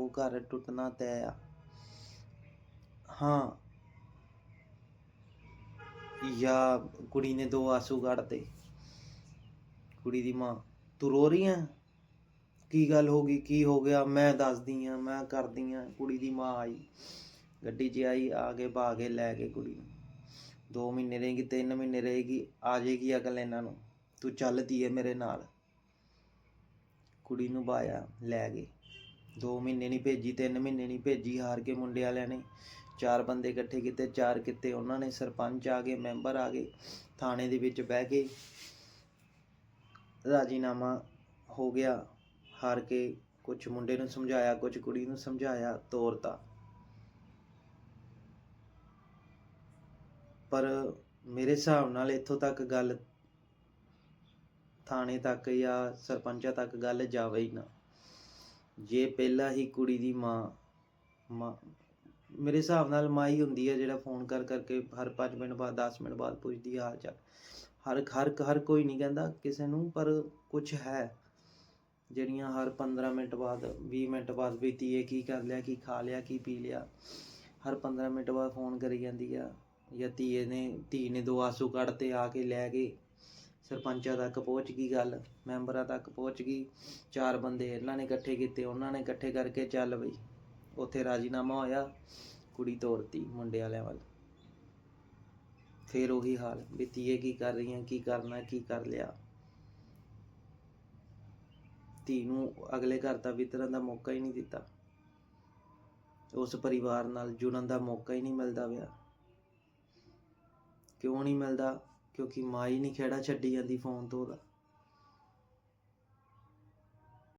ਉਹ ਘਰ ਟੁੱਟਣਾ ਤੈ ਆ। ਹਾਂ। ਯਾ ਕੁੜੀ ਨੇ ਦੋ ਆਸੂ ਕੱਢਤੇ। ਕੁੜੀ ਦੀ ਮਾਂ, ਤੂੰ ਰੋ ਰਹੀ ਆ ਕੀ ਗੱਲ ਹੋ ਗਈ? ਕੀ ਹੋ ਗਿਆ? ਮੈਂ ਦੱਸਦੀ ਆ ਮੈਂ ਕਰਦੀ ਆ ਕੁੜੀ ਦੀ ਮਾਂ ਆਈ। ਗੱਡੀ 'ਚ ਆਈ, ਆ ਕੇ ਭਾ ਕੇ ਲੈ ਕੇ ਕੁੜੀ ਨੂੰ। 2 ਮਹੀਨੇ ਰਹੇਗੀ 3 ਮਹੀਨੇ ਰਹੇਗੀ, ਆ ਜਾਏਗੀ ਅਕਲ ਇਹਨਾਂ ਨੂੰ। ਤੂੰ ਚੱਲਦੀ ਏ ਮੇਰੇ ਨਾਲ। ਕੁੜੀ ਨੂੰ ਬਾਇਆ, ਲੈ ਗਏ 2 ਮਹੀਨੇ ਨਹੀਂ ਭੇਜੀ 3 ਮਹੀਨੇ ਨਹੀਂ ਭੇਜੀ ਹਾਰ ਕੇ ਮੁੰਡੇ ਵਾਲਿਆਂ ਨੇ। ਚਾਰ ਬੰਦੇ ਇਕੱਠੇ ਕੀਤੇ, ਚਾਰ ਕਿਤੇ ਉਹਨਾਂ ਨੇ। ਸਰਪੰਚ ਆ ਗਏ, ਮੈਂਬਰ ਆ ਗਏ, ਥਾਣੇ ਦੇ ਵਿੱਚ ਬਹਿ ਕੇ ਰਾਜੀਨਾਮਾ ਹੋ ਗਿਆ। ਹਾਰ ਕੇ ਕੁਝ ਮੁੰਡੇ ਨੂੰ ਸਮਝਾਇਆ ਕੁਝ ਕੁੜੀ ਨੂੰ ਸਮਝਾਇਆ, ਤੋਰਤਾ। ਪਰ ਮੇਰੇ ਹਿਸਾਬ ਨਾਲ ਇੱਥੋਂ ਤੱਕ ਗੱਲ ਥਾਣੇ ਤੱਕ ਜਾਂ ਸਰਪੰਚਾਂ ਤੱਕ ਗੱਲ ਜਾਵੇ ਹੀ ਨਾ। ਜੇ ਪਹਿਲਾਂ ਹੀ ਕੁੜੀ ਦੀ ਮਾਂ ਮੇਰੇ ਹਿਸਾਬ ਨਾਲ ਮਾਂ ਹੀ ਹੁੰਦੀ ਹੈ ਜਿਹੜਾ ਫੋਨ ਕਰ ਕਰਕੇ ਹਰ 5 ਮਿੰਟ ਬਾਅਦ 10 ਮਿੰਟ ਬਾਅਦ ਪੁੱਛਦੀ ਹੈ ਹਾਲ ਚਾਲ। ਹਰ ਹਰ ਹਰ ਕੋਈ ਨਹੀਂ ਕਹਿੰਦਾ ਕਿਸੇ ਨੂੰ, ਪਰ ਕੁਝ ਹੈ। ਜਿਹੜੀਆਂ ਹਰ 15 ਮਿੰਟ ਬਾਅਦ 20 ਮਿੰਟ ਬਾਅਦ ਵੀ ਧੀਏ ਕੀ ਕਰ ਲਿਆ, ਕੀ ਖਾ ਲਿਆ, ਕੀ ਪੀ ਲਿਆ। ਹਰ 15 ਮਿੰਟ ਬਾਅਦ ਫੋਨ ਕਰੀ ਜਾਂਦੀ ਆ। ਜਾਂ ਧੀਏ ਨੇ, ਧੀ ਨੇ ਦੋ ਆਸੂ ਕੱਢ ਤੇ ਆ ਕੇ ਲੈ ਗਏ ਸਰਪੰਚਾਂ ਤੱਕ ਪਹੁੰਚ ਗਈ ਗੱਲ, ਮੈਂਬਰਾਂ ਤੱਕ ਪਹੁੰਚ ਗਈ। ਚਾਰ ਬੰਦੇ ਇਹਨਾਂ ਨੇ ਇਕੱਠੇ ਕੀਤੇ, ਉਹਨਾਂ ਨੇ ਇਕੱਠੇ ਕਰਕੇ ਚੱਲ ਬਈ, ਉੱਥੇ ਰਾਜੀਨਾਮਾ ਹੋਇਆ ਕੁੜੀ ਤੋਰਤੀ ਮੁੰਡੇ ਵਾਲਿਆਂ ਵੱਲ। ਫਿਰ ਉਹੀ ਹਾਲ ਵੀ ਧੀਏ ਕੀ ਕਰ ਰਹੀਆਂ ਕੀ ਕਰਨਾ, ਕੀ ਕਰ ਲਿਆ। ਧੀ ਨੂੰ ਅਗਲੇ ਘਰ ਦਾ ਵਿਤਰਨ ਦਾ ਮੌਕਾ ਹੀ ਨਹੀਂ ਦਿੱਤਾ। ਉਸ ਪਰਿਵਾਰ ਨਾਲ ਜੁੜਨ ਦਾ ਮੌਕਾ ਹੀ ਨਹੀਂ ਮਿਲਦਾ ਪਿਆ। ਕਿਉਂ ਨਹੀਂ ਮਿਲਦਾ? ਕਿਉਂਕਿ ਮਾਂ ਹੀ ਨਹੀਂ ਖੇੜਾ ਛੱਡੀ ਜਾਂਦੀ ਫੋਨ ਤੋਂ ਉਹਦਾ।